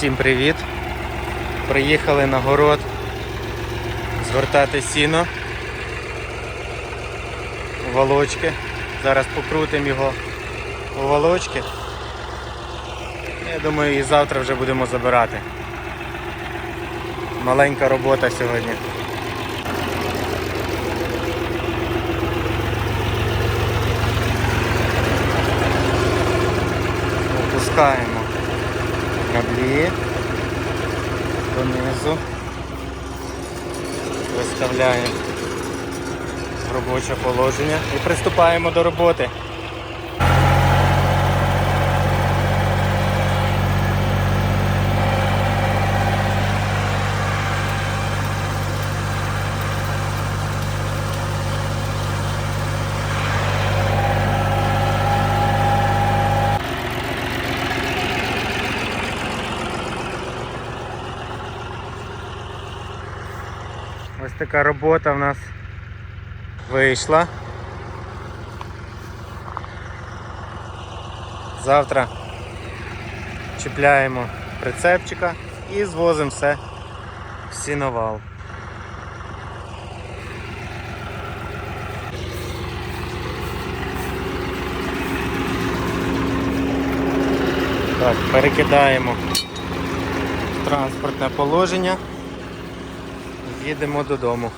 Всім привіт! Приїхали на город згортати сіно у волочки. Зараз покрутимо його у волочки. Я думаю, і завтра вже будемо забирати. Маленька робота сьогодні. Опускаємо граблі донизу. Виставляємо робоче положення і приступаємо до роботи. Така робота в нас вийшла. Завтра чіпляємо прицепчика і звозимо все в сіновал. Так, перекидаємо в транспортне положення. Їдемо додому.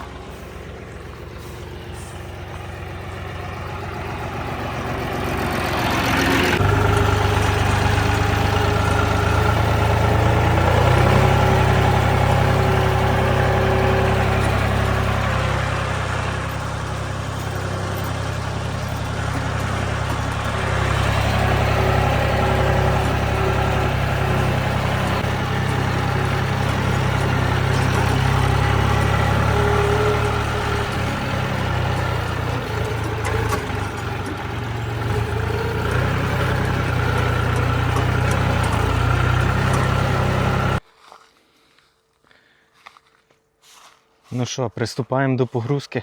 Ну що, приступаємо до погрузки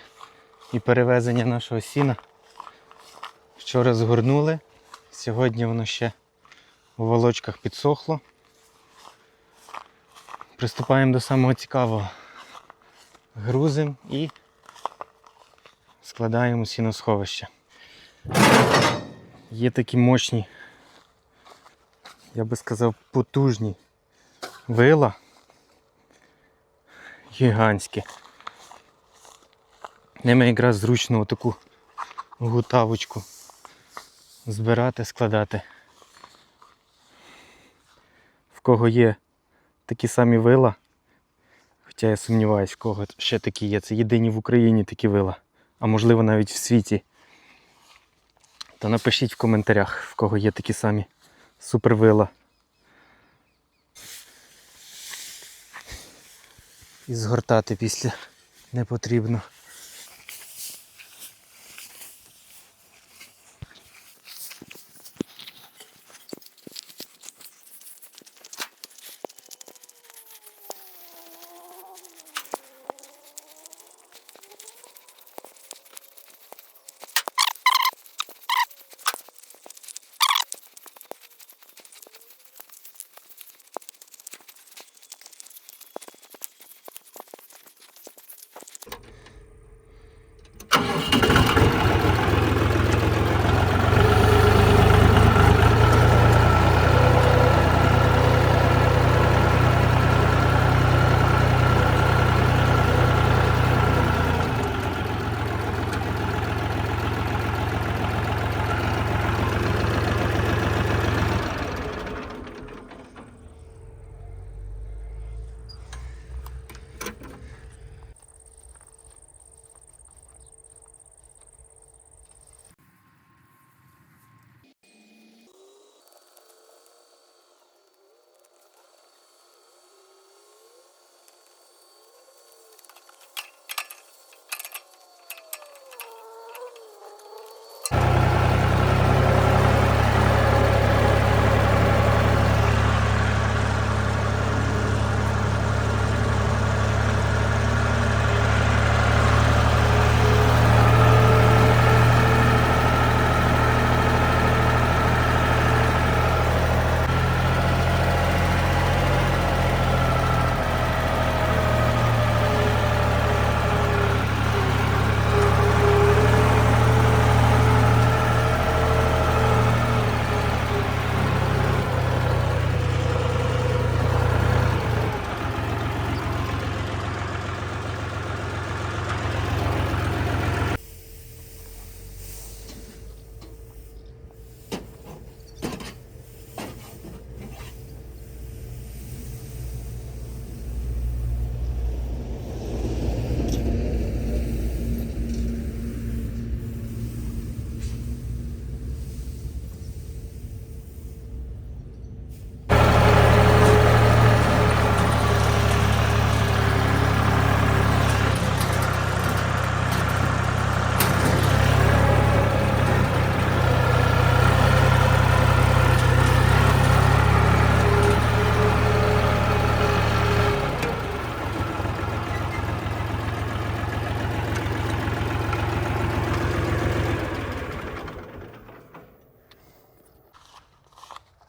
і перевезення нашого сіна. Вчора згорнули, сьогодні воно ще у волочках підсохло. Приступаємо до самого цікавого. Грузимо і складаємо сіносховище. Є такі мощні, я би сказав, потужні вила гігантські. Ними якраз зручно таку гутавочку збирати, складати. В кого є такі самі вила, хоча я сумніваюсь, в кого ще такі є. Це єдині в Україні такі вила, а можливо навіть в світі. То напишіть в коментарях, в кого є такі самі супервила. І згортати після не потрібно.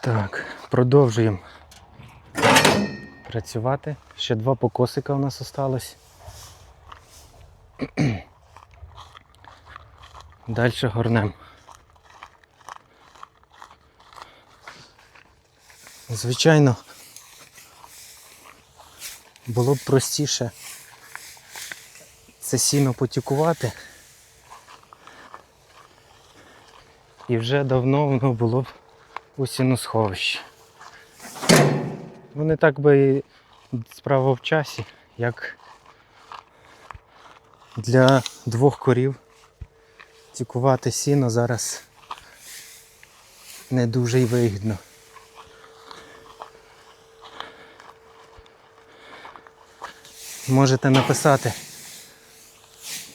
Так, продовжуємо працювати. Ще два покосика у нас осталось. Далі горнем. Звичайно, було б простіше це сіно потікувати. І вже давно воно було б у сіносховищі. Вони так би справа в часі, як для двох корів тікувати сіно зараз не дуже й вигідно. Можете написати,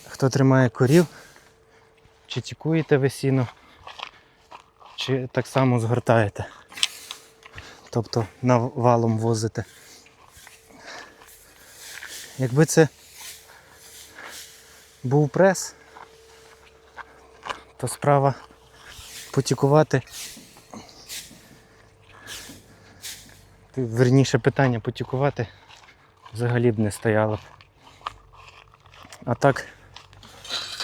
хто тримає корів, чи тікуєте ви сіно, чи так само згортаєте. Тобто навалом возите. Якби це був прес, то справа потікувати. Верніше питання потікувати взагалі б не стояло. А так,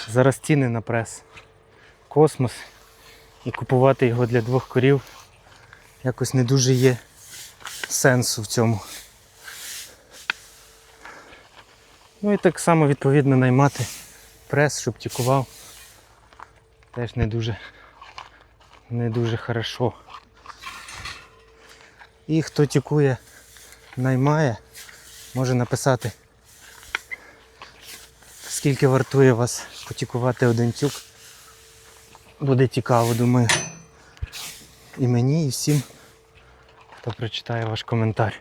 зараз ціни на прес. Космос. І купувати його для двох корів якось не дуже є сенсу в цьому. Ну і так само відповідно наймати прес, щоб тікував. Теж не дуже не дуже хорошо. І хто тікує, наймає, може написати, скільки вартує вас потікувати один тюк. Буде цікаво, думаю. І мені, і всім, хто прочитає ваш коментар.